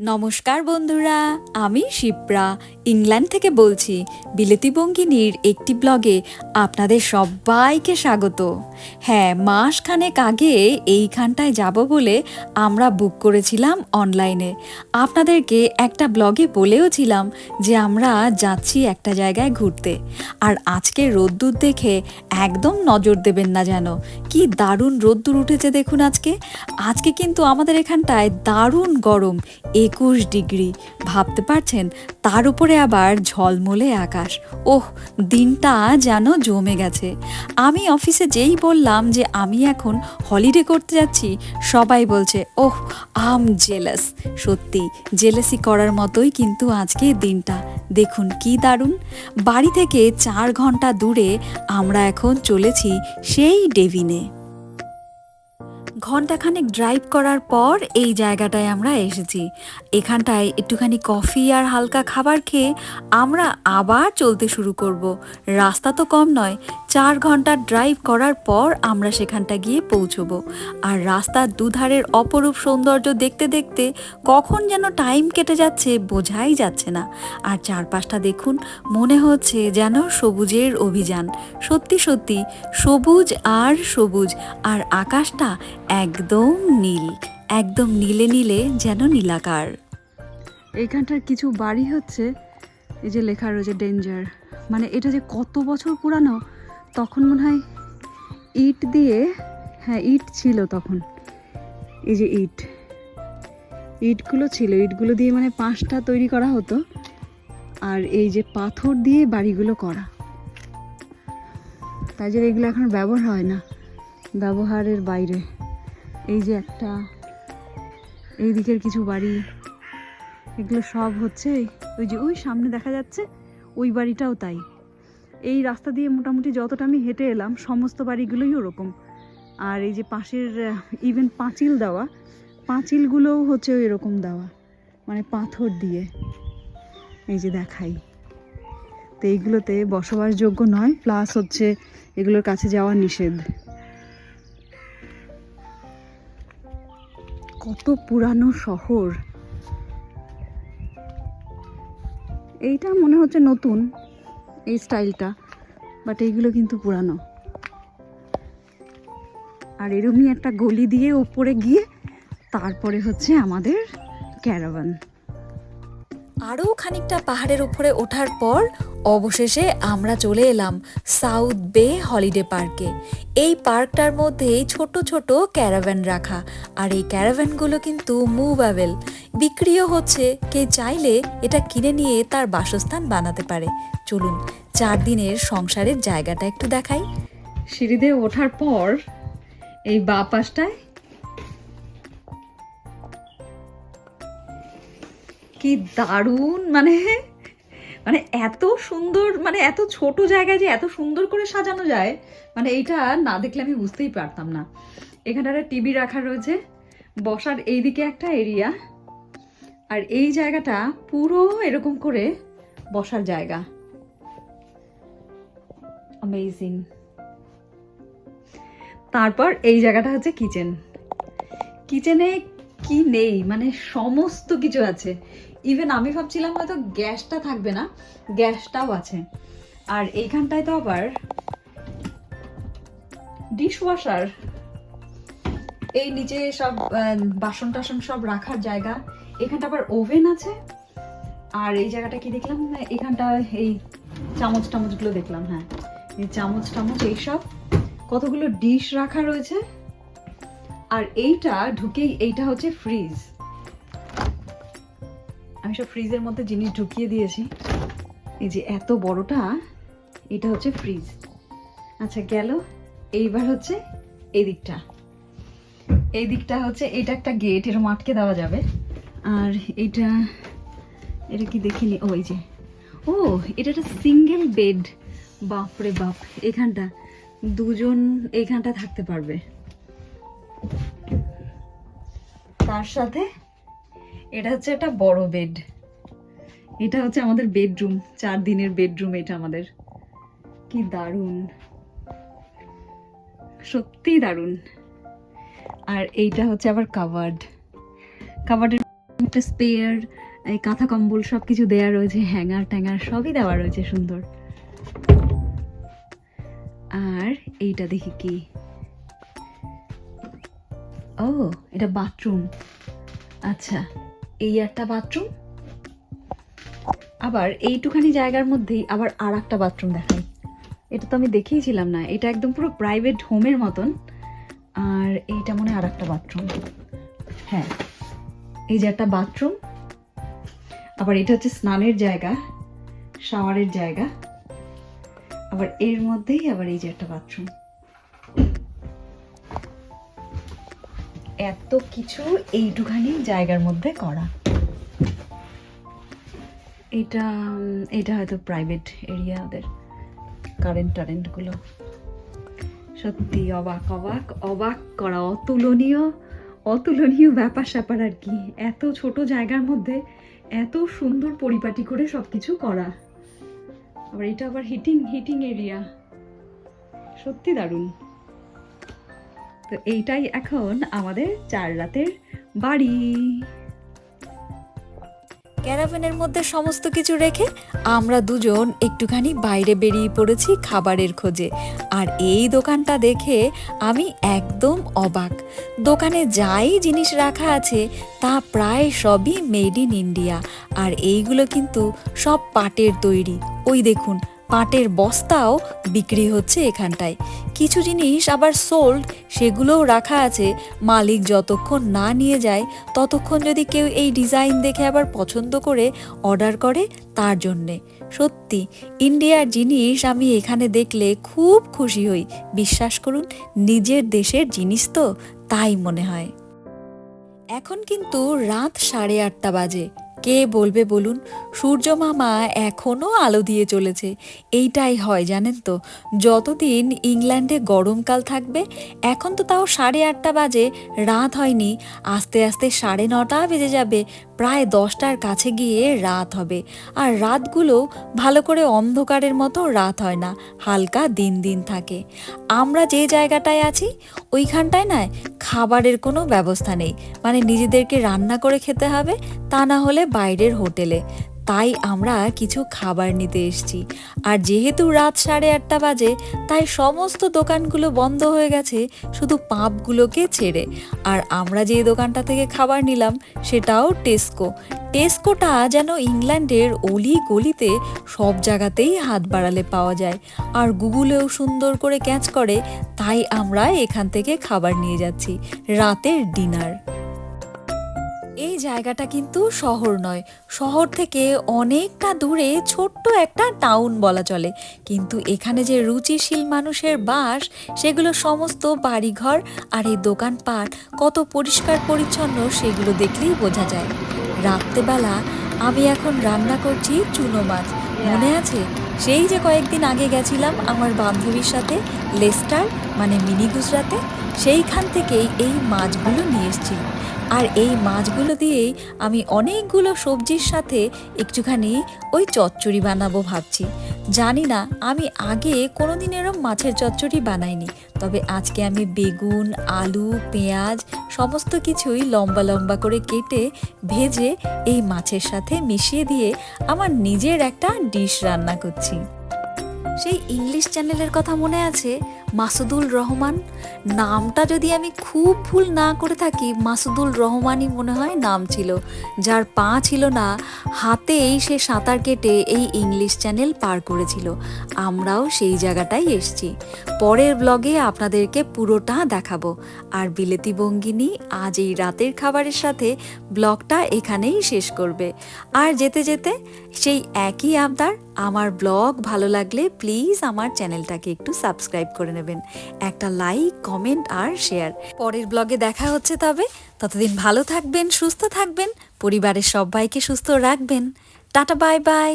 নমস্কার বন্ধুরা, আমি শিপ্রা। ইংল্যান্ড থেকে বলছি, বিলেতি বঙ্গিনীর একটি ব্লগে আপনাদের সবাইকে স্বাগত। হ্যাঁ মাসখানেক আগে এইখানটায় যাব বলে আমরা বুক করেছিলাম অনলাইনে। আপনাদেরকে একটা ব্লগে বলেও ছিলাম যে আমরা যাচ্ছি একটা জায়গায় ঘুরতে। আর আজকে রোদ্দুর দেখে একদম নজর দেবেন না যেন। কি দারুণ রোদ্দুর উঠেছে দেখুন আজকে। আজকে কিন্তু আমাদের এখানটায় দারুণ গরম। একুশ ডিগ্রি। ভাবতে পারছেন? তার উপরে আবার ঝলমলে আকাশ। ওহ, দিনটা যেন জমে গেছে। আমি অফিসে যেই বললাম যে আমি এখন হলিডে করতে যাচ্ছি, সবাই বলছে, ওহ, আম জেলাস। সত্যি, জেলাসি করার মতোই কিন্তু আজকে দিনটা। দেখুন কি দারুণ। বাড়ি থেকে চার ঘণ্টা দূরে আমরা এখন চলেছি সেই ডেভিনে। ঘন্টাখানেক ড্রাইভ করার পর এই জায়গাটায় আমরা এসেছি। এখানটায় একটুখানি কফি আর হালকা খাবার খেয়ে আমরা আবার চলতে শুরু করব। রাস্তা তো কম নয় চার ঘণ্টা ড্রাইভ করার পর আমরা সেখানটা গিয়ে পৌঁছবো। আর রাস্তার দুধারের অপরূপ সৌন্দর্য দেখতে দেখতে কখন যেন টাইম কেটে যাচ্ছে বোঝাই যাচ্ছে না। আর চারপাশটা দেখুন, মনে হচ্ছে যেন সবুজের অভিযান। সত্যি সত্যি, সবুজ আর সবুজ, আর আকাশটা একদম নীল, একদম নীলে নীলে যেন নীলাকার। এইখানটার কিছু বাড়ি হচ্ছে, এই যে লেখা রয়েছে ডেঞ্জার মানে এটা যে কত বছর পুরানো তখন মনে হয় ইট দিয়ে হ্যাঁ ইট ছিল তখন। এই যে ইট। ইটগুলো ছিল, ইটগুলো দিয়ে মানে পাঁচটা তৈরি করা হতো। আর এই যে পাথর দিয়ে বাড়িগুলো করা। তাই জন্য এগুলো এখন ব্যবহার হয় না, ব্যবহারের বাইরে। এই যে একটা, এই দিকের কিছু বাড়ি। এগুলো সব হচ্ছে, ওই যে, ওই সামনে দেখা যাচ্ছে, ওই বাড়িটাও তাই। এই রাস্তা দিয়ে মোটামুটি যতটা আমি হেঁটে এলাম, সমস্ত বাড়িগুলোই ওরকম। আর এই যে পাশের ইভেন পাঁচিল দেওয়া, পাঁচিলগুলোও হচ্ছে এরকম দেওয়া মানে পাথর দিয়ে। এই যে দেখাই। তো এইগুলোতে বসবাসযোগ্য নয় প্লাস হচ্ছে এগুলোর কাছে যাওয়া নিষেধ। কত পুরানো শহর। এইটা মনে হচ্ছে নতুন। এই স্টাইলটা বাট এইগুলো কিন্তু পুরানো। আর এরমই একটা গলি দিয়ে ওপরে গিয়ে তারপরে হচ্ছে আমাদের ক্যারাভান আরও খানিকটা পাহাড়ের উপরে ওঠার পর অবশেষে আমরা চলে এলাম সাউথ বে হলিডে পার্কে এই পার্কটার মধ্যে ছোট ছোট ক্যারাভ্যান রাখা, আর এই ক্যারাভ্যানগুলো কিন্তু মুভ মুভেবল বিক্রিও হচ্ছে, কে চাইলে এটা কিনে নিয়ে তার বাসস্থান বানাতে পারে। চলুন, চার দিনের সংসারের জায়গাটা একটু দেখাই। সিঁড়িতে ওঠার পর এই বা পাশটায় কি দারুণ মানে মানে এত সুন্দর মানে এত ছোট জায়গায় যে এত সুন্দর করে সাজানো যায় মানে এইটা না দেখলে আমি বুঝতেই পারতাম না। এখানে একটা টিভি রাখা রয়েছে, বসার এইদিকে একটা এরিয়া। আর এই জায়গাটা পুরো এরকম করে বসার জায়গা। অ্যামেজিং তারপর এই জায়গাটা হচ্ছে কিচেন। কিচেনে কি নেই? মানে সমস্ত কিছু আছে। ইভেন আমি ভাবছিলাম হয়তো গ্যাসটা থাকবে না, গ্যাসটাও আছে। আর এইখানটায় তো আবার ডিশ ওয়াশার এই নিচে সব বাসন টাসন সব রাখার জায়গা। এখানটা আবার ওভেন আছে। আর এই জায়গাটা কি দেখলাম? এখানটা এই চামচ টামচগুলো দেখলাম হ্যাঁ। এই চামচ টামচ এইসব। কতগুলো ডিশ রাখা রয়েছে। আর এইটা ঢুকেই এইটা হচ্ছে ফ্রিজ আমি সব ফ্রিজের মধ্যে জিনিস ঢুকিয়ে দিয়েছি। এই যে এত বড়টা, এটা হচ্ছে ফ্রিজ আচ্ছা গেল। এইবার হচ্ছে এই দিকটা এই দিকটা হচ্ছে এটা একটা গেট এরকম আটকে দেওয়া যাবে। আর এটা এটা কি দেখিনি? ওই যে। ও, এটা একটা সিঙ্গেল বেড বাপরে বাপ, এখানটা। দুজন এইখানটা থাকতে পারবে। তার সাথে এটা হচ্ছে একটা বড় বেড এটা হচ্ছে আমাদের বেডরুম চার দিনের বেডরুম এটা আমাদের। কি দারুণ। সত্যি দারুণ। আর এইটা হচ্ছে আবার কাভার্ড কাভার্ডের একটা স্পেয়ার এই কাঁথা কম্বল সব কিছু দেওয়া রয়েছে হ্যাঙ্গার ট্যাঙ্গার সবই দেওয়া রয়েছে সুন্দর। আর এইটা দেখি কি? ও, এটা বাথরুম আচ্ছা এই একটা বাথরুম আবার এইটুখানি জায়গার মধ্যেই আবার আর একটা বাথরুম দেখাই। এটা তো আমি দেখেইছিলাম না, এটা একদম পুরো প্রাইভেট হোমের মতন। আর এইটা মনে হয় আর একটা বাথরুম হ্যাঁ। এই যে একটা বাথরুম আবার এটা হচ্ছে স্নানের জায়গা শাওয়ারের জায়গা, আবার এর মধ্যেই আবার এই যে একটা বাথরুম এত কিছু এইটুখানি জায়গার মধ্যে করা। এটা এটা হয়তো প্রাইভেট এরিয়া ওদের কারেন্ট টারেন্টগুলো। সত্যি অবাক অবাক অবাক করা, অতুলনীয়। অতুলনীয় ব্যাপার স্যাপার আর কি। এত ছোট জায়গার মধ্যে এত সুন্দর পরিপাটি করে সব কিছু করা। আবার এটা আবার হিটিং হিটিং এরিয়া সত্যি দারুণ। তো এইটাই এখন আমাদের চার রাতের বাড়ি। ক্যারাভেনের মধ্যে সমস্ত কিছু রেখে আমরা দুজন একটুখানি বাইরে বেরিয়ে পড়েছি খাবারের খোঁজে। আর এই দোকানটা দেখে আমি একদম অবাক। দোকানে যাই জিনিস রাখা আছে, তা প্রায় সবই মেড ইন ইন্ডিয়া। আর এইগুলো কিন্তু সব পাটের তৈরি। ওই দেখুন পাটের বস্তাও বিক্রি হচ্ছে এখানটায়। কিছু জিনিস আবার সোল্ড সেগুলোও রাখা আছে। মালিক যতক্ষণ না নিয়ে যায়, ততক্ষণ যদি কেউ এই ডিজাইন দেখে আবার পছন্দ করে অর্ডার করে, তার জন্যে। সত্যি ইন্ডিয়ার জিনিস আমি এখানে দেখলে খুব খুশি হই। বিশ্বাস করুন, নিজের দেশের জিনিস তো তাই মনে হয়। এখন কিন্তু রাত সাড়ে আটটা বাজে। কে বলবে বলুন? সূর্য মামা এখনও আলো দিয়ে চলেছে। এইটাই হয়, জানেন তো। যতদিন ইংল্যান্ডে গরমকাল থাকবে, এখন তো তাও সাড়ে আটটা বাজে, রাত হয়নি। আস্তে আস্তে সাড়ে নটা বেজে যাবে, প্রায় দশটার কাছে গিয়ে রাত হবে। আর রাতগুলো ভালো করে অন্ধকারের মতো রাত হয় না, হালকা দিন দিন থাকে। আমরা যে জায়গাটায় আছি, ওইখানটায় না খাবারের কোনো ব্যবস্থা নেই। মানে নিজেদেরকে রান্না করে খেতে হবে, তা না হলে বাইরের হোটেলে। তাই আমরা কিছু খাবার নিতে এসেছি। আর যেহেতু রাত সাড়ে আটটা বাজে, তাই সমস্ত দোকানগুলো বন্ধ হয়ে গেছে, শুধু পাপগুলোকে ছেড়ে। আর আমরা যে দোকানটা থেকে খাবার নিলাম, সেটাও টেস্কো। টেস্কোটা যেন ইংল্যান্ডের অলি গলিতে সব জায়গাতেই হাত বাড়ালে পাওয়া যায়। আর গুগলেও সুন্দর করে ক্যাচ করে, তাই আমরা এখান থেকে খাবার নিয়ে যাচ্ছি। রাতের ডিনার। এই জায়গাটা কিন্তু শহর নয়। শহর থেকে অনেকটা দূরে ছোট্ট একটা টাউন বলা চলে। কিন্তু এখানে যে রুচিশীল মানুষের বাস, সেগুলো সমস্ত বাড়িঘর আর এই দোকানপাট কত পরিষ্কার পরিচ্ছন্ন সেগুলো দেখলেই বোঝা যায়। রাত্রেবেলা আমি এখন রান্না করছি চুনো মাছ। মনে আছে? সেই যে কয়েকদিন আগে গেছিলাম আমার বান্ধবীর সাথে, লেস্টার মানে মিনি গুজরাতে সেইখান থেকেই এই মাছগুলো নিয়ে এসেছি। আর এই মাছগুলো দিয়েই আমি অনেকগুলো সবজির সাথে একটুখানি ওই চচ্চড়ি বানাবো ভাবছি। জানি না, আমি আগে কোনোদিন এরম মাছের চচ্চড়ি বানাইনি, তবে আজকে আমি বেগুন, আলু, পেঁয়াজ সমস্ত কিছুই লম্বা লম্বা করে কেটে ভেজে এই মাছের সাথে মিশিয়ে দিয়ে আমার নিজের একটা ডিশ রান্না করছি। সেই ইংলিশ চ্যানেলের কথা মনে আছে? মাসুদুল রহমান। নামটা যদি আমি খুব ভুল না করে থাকি, মাসুদুল রহমানই মনে হয় নাম ছিল। যার পা ছিল না, হাতেই সে সাঁতার কেটে এই ইংলিশ চ্যানেল পার করেছিল। আমরাও সেই জায়গাটাই এসছি। পরের ব্লগে আপনাদেরকে পুরোটা দেখাবো। আর বিলেতি বঙ্গিনী আজ এই রাতের খাবারের সাথে ব্লগটা এখানেই শেষ করবে। আর যেতে যেতে সেই একই আবদার আমার ব্লগ ভালো লাগলে প্লিজ আমার চ্যানেলটাকে একটু সাবস্ক্রাইব করে নেবেন। একটা লাইক কমেন্ট আর শেয়ার পরের ব্লগে দেখা হচ্ছে তবে। ততদিন ভালো থাকবেন, সুস্থ থাকবেন। পরিবারের সবাইকে সুস্থ রাখবেন। Tata bye bye